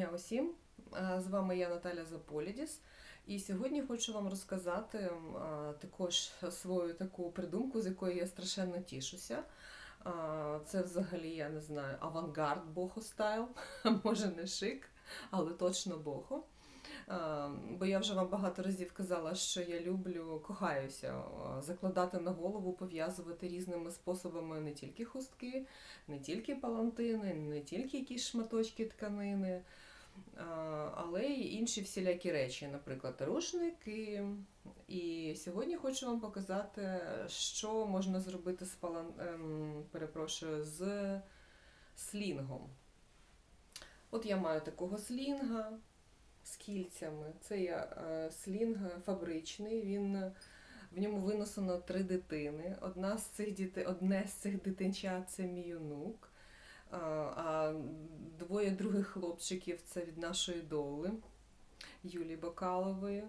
дня усім! Е, З вами я Наталя Заполідіс. І сьогодні хочу вам розказати е, також свою таку придумку, з якої я страшенно тішуся. Е, Це взагалі, я не знаю, авангард бохо стайл, може не шик, але точно бохо. Бо я вже вам багато разів казала, що я люблю, кохаюся закладати на голову, пов'язувати різними способами не тільки хустки, не тільки палантини, не тільки якісь шматочки тканини, але й інші всілякі речі, наприклад, рушники. І сьогодні хочу вам показати, що можна зробити з палан... ем, перепрошую, з слінгом. От я маю такого слінга з кільцями. Це я е, слінг фабричний. Він в ньому винесено три дитини. Одна з цих діти... Одне з цих дитинчат це мій онук. А, а двоє других хлопчиків це від нашої доли Юлії Бакалової.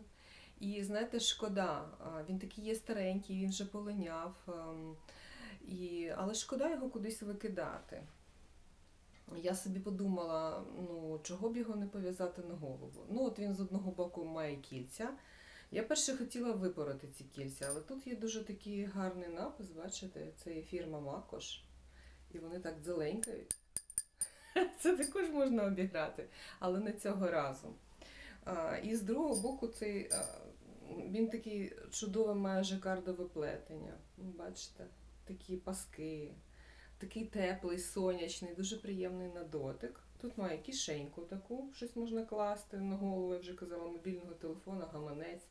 І знаєте, шкода, він такий є старенький, він вже полиняв. ем, І... Але шкода його кудись викидати. Я собі подумала, ну чого б його не пов'язати на голову. Ну, от він з одного боку має кільця. Я перше хотіла випороти ці кільця, але тут є дуже такий гарний напис, бачите, це фірма Макош. І вони так дзеленькають. Це також можна обіграти, але не цього разу. І з другого боку, цей, він такий чудове має жакардове плетення. Ну, Бачите, такі паски, такий теплий, сонячний, дуже приємний на дотик. Тут має кишеньку таку, щось можна класти на голову, я вже казала, мобільного телефона, гаманець,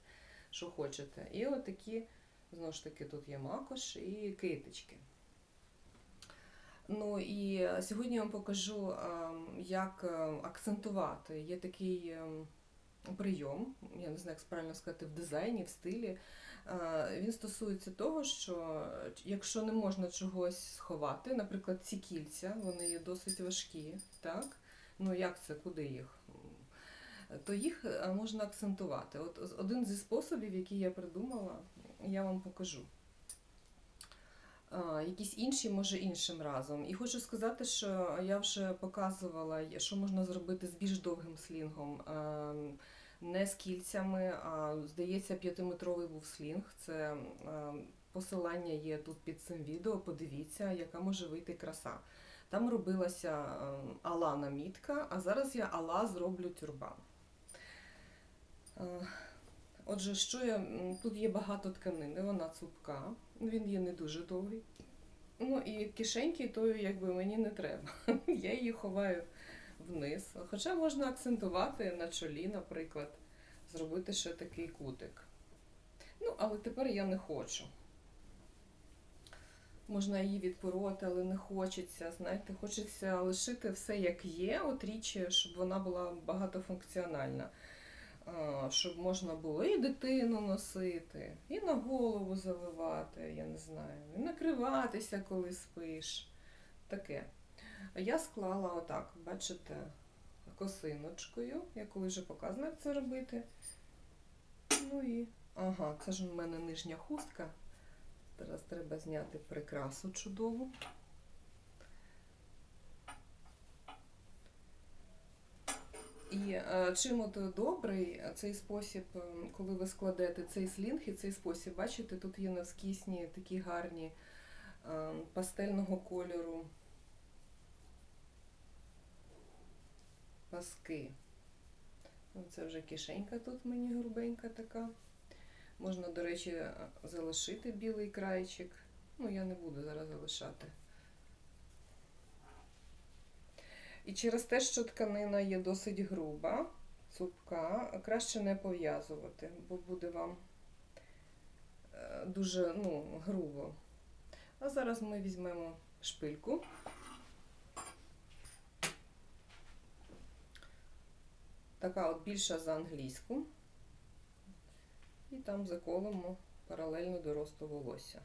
що хочете. І отакі, знову ж таки, тут є макош і китички. Ну і сьогодні я вам покажу, ем, як ем, акцентувати. Є такий ем, прийом, я не знаю, як правильно сказати, в дизайні, в стилі. Е, Він стосується того, що якщо не можна чогось сховати, наприклад, ці кільця, вони є досить важкі, так? Ну як це, куди їх? То їх е, можна акцентувати. От один зі способів, який я придумала, я вам покажу. А, якісь інші, може, іншим разом. І хочу сказати, що я вже показувала, що можна зробити з більш довгим слінгом. Не з кільцями, а здається, п'ятиметровий був слінг. Це посилання є тут під цим відео. Подивіться, яка може вийти краса. Там робилася ала намітка, а зараз я ала зроблю тюрбан. Отже, що я тут є багато тканини, вона цупка, він є не дуже довгий. Ну і кишеньки тої якби мені не треба. Я її ховаю вниз. Хоча можна акцентувати на чолі, наприклад, зробити ще такий кутик. Ну, але тепер я не хочу. Можна її відпороти, але не хочеться. Знаєте, хочеться лишити все як є, от річі, щоб вона була багатофункціональна. А, Щоб можна було і дитину носити, і на голову завивати, я не знаю, і накриватися, коли спиш. Таке. Я склала отак, бачите, косиночкою. Я коли вже показала, як це робити. Ну і. Ага, це ж у мене нижня хустка. Зараз треба зняти прикрасу чудову. І е, чим от добрий цей спосіб, е, коли ви складете цей слінг і цей спосіб, бачите, тут є навскісні такі гарні е, пастельного кольору паски. Ну, Це вже кишенька тут мені грубенька така. Можна, до речі, залишити білий крайчик. Ну, я не буду зараз залишати. І через те, що тканина є досить груба, цупка, краще не пов'язувати, бо буде вам е, дуже ну, грубо. А зараз ми візьмемо шпильку. Така от більша за англійську. І там заколимо паралельно до росту волосся.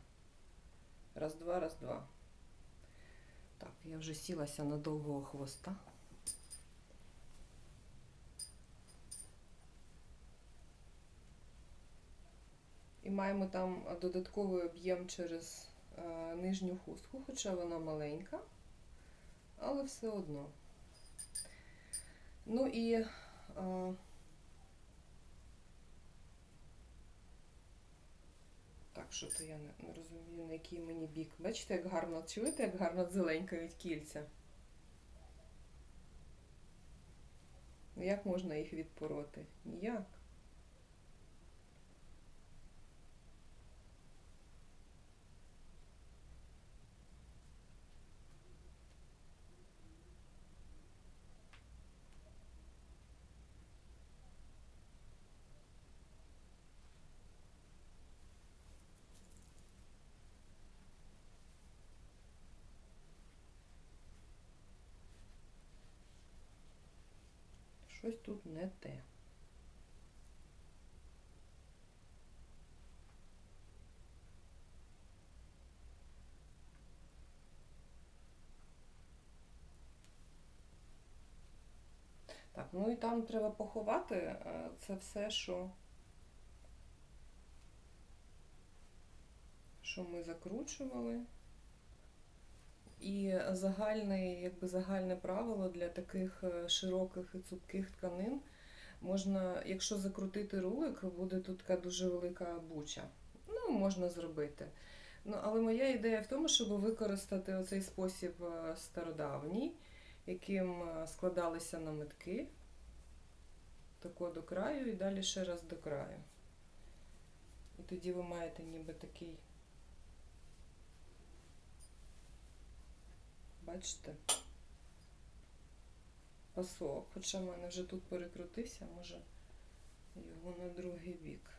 Раз, два, раз, два. Так, я вже сілася на довгого хвоста. І маємо там додатковий об'єм через е, нижню хустку, хоча вона маленька, але все одно. Ну і е, так, що то я не, розумію, на який мені бік. Бачите, як гарно чуєте, як гарно зеленькають кільця. Ну, Як можна їх відпороти? Ніяк. Щось тут не те. Так, ну і там треба поховати е, це все, що, що ми закручували. І загальне, якби загальне правило для таких е, широких і цупких тканин можна, якщо закрутити рулик, буде тут така дуже велика буча. Ну, можна зробити. Ну, але моя ідея в тому, щоб використати оцей спосіб е, стародавній, яким е, складалися наметки. Тако до краю і далі ще раз до краю. І тоді ви маєте ніби такий. Бачите? Пасок. Хоча в мене вже тут перекрутився, може його на другий бік.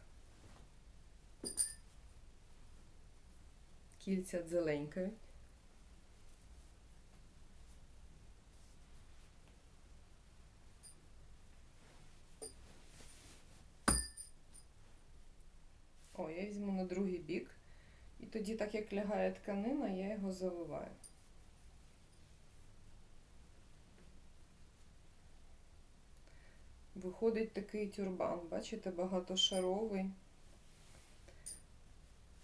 Кільця зеленькають. О, я візьму на другий бік. І тоді, так як лягає тканина, я його заливаю. Виходить такий тюрбан, бачите, багатошаровий.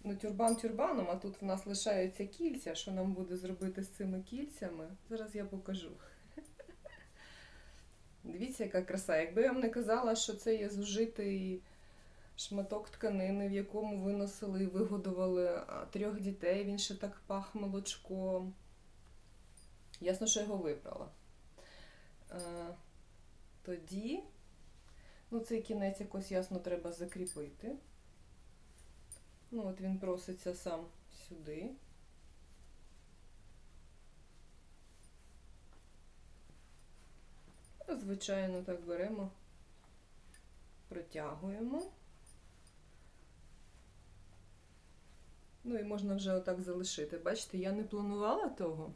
Ну, тюрбан тюрбаном, а тут в нас лишаються кільця. Що нам буде зробити з цими кільцями? Зараз я покажу. Дивіться, яка краса. Якби я вам не казала, що це є зужитий шматок тканини, в якому виносили і вигодували трьох дітей, він ще так пах молочком. Ясно, що його вибрала. Тоді, ну, цей кінець якось ясно треба закріпити. Ну, от він проситься сам сюди. Звичайно, так беремо, протягуємо. Ну і можна вже отак залишити. Бачите, я не планувала того.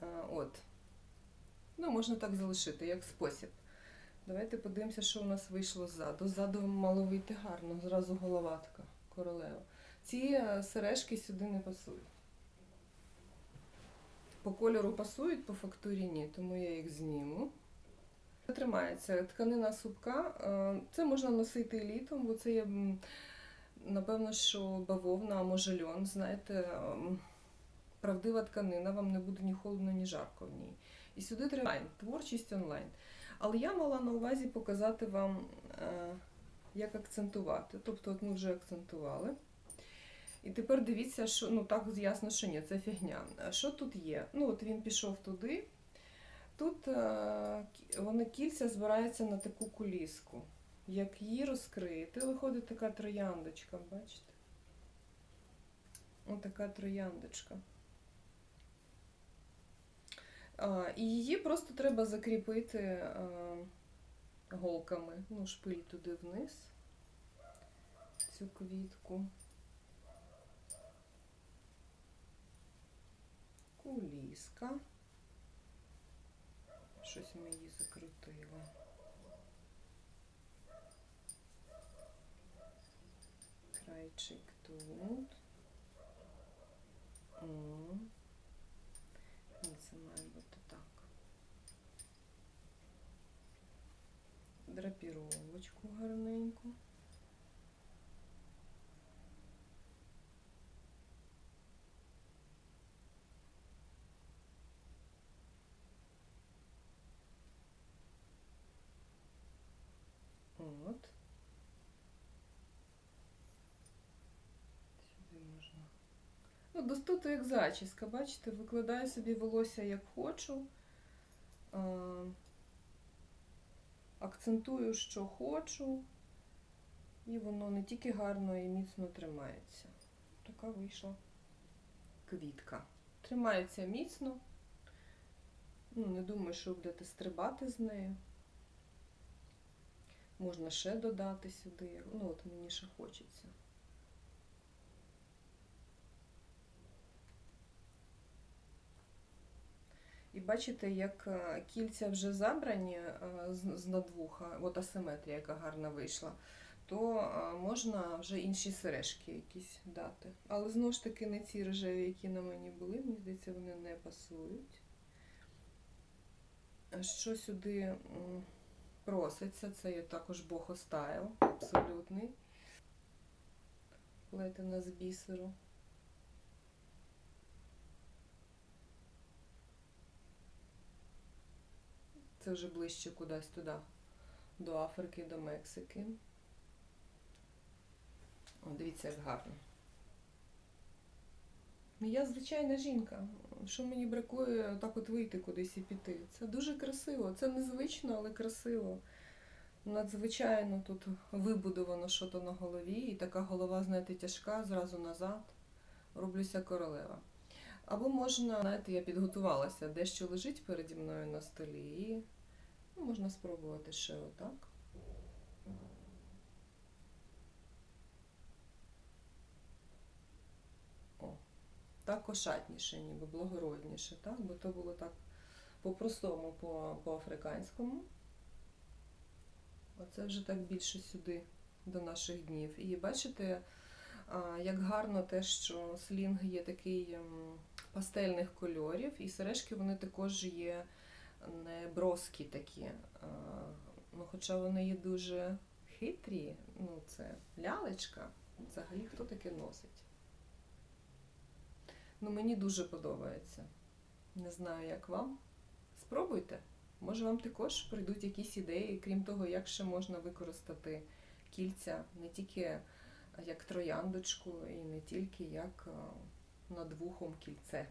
А, От. Ну, можна так залишити, як спосіб. Давайте подивимося, що у нас вийшло ззаду. Ззаду мало вийти гарно, зразу голова така королева. Ці е, сережки сюди не пасують. По кольору пасують, по фактурі ні, тому я їх зніму. Тримається тканина супка. Е, це можна носити літом, бо це є, напевно, що бавовна, а може льон, знаєте, правдива тканина, вам не буде ні холодно, ні жарко в ній. І сюди треба творчість онлайн. Але я мала на увазі показати вам, е, як акцентувати. Тобто, от ми вже акцентували. І тепер дивіться, що ну так ясно, що ні, це фігня. Що тут є? Ну, от він пішов туди. Тут е, вони кільця збираються на таку куліску. Як її розкрити, виходить така трояндочка, бачите? Ось така трояндочка. І її просто треба закріпити голками, ну, шпиль туди вниз, цю квітку. Куліска. Щось ми її закрутили. Крайчик тут. О. Ні, це має бути так. Драпіровочку гарненьку. Тут як зачіска, бачите, викладаю собі волосся як хочу. Акцентую, що хочу. І воно не тільки гарно і міцно тримається. Така вийшла квітка. Тримається міцно. Ну, не думаю, що будете стрибати з нею. Можна ще додати сюди. Ну, от мені ще хочеться. І бачите, як е, кільця вже забрані е, з надвуха, от асиметрія, яка гарна вийшла, то е, можна вже інші сережки якісь дати. Але знову ж таки не ці рожеві, які на мені були, мені здається, вони не пасують. Що сюди проситься, це є також бохо стайл, абсолютний. Плетена з бісеру. Це вже ближче кудись туди, до Африки, до Мексики. О, дивіться, як гарно. Ну, Я звичайна жінка. Що мені бракує так от вийти кудись і піти? Це дуже красиво. Це незвично, але красиво. Надзвичайно тут вибудовано що то на голові, і така голова, знаєте, тяжка, зразу назад. Роблюся королева. Або можна, знаєте, я підготувалася, дещо лежить переді мною на столі, і ну, можна спробувати ще отак. О, так ошатніше, ніби благородніше, так? Бо то було так по-простому, по- по-африканському. Оце вже так більше сюди, до наших днів. І бачите, як гарно те, що слінг є такий ем, пастельних кольорів, і сережки вони також є не броскі такі. Ну, хоча вони є дуже хитрі, ну це лялечка. Взагалі хто таке носить? Ну, мені дуже подобається. Не знаю, як вам. Спробуйте. Може, вам також прийдуть якісь ідеї, крім того, як ще можна використати кільця не тільки як трояндочку і не тільки як а, над вухом кільце.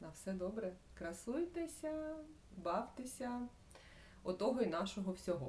На все добре. Красуйтеся, бавтеся, отого й нашого всього.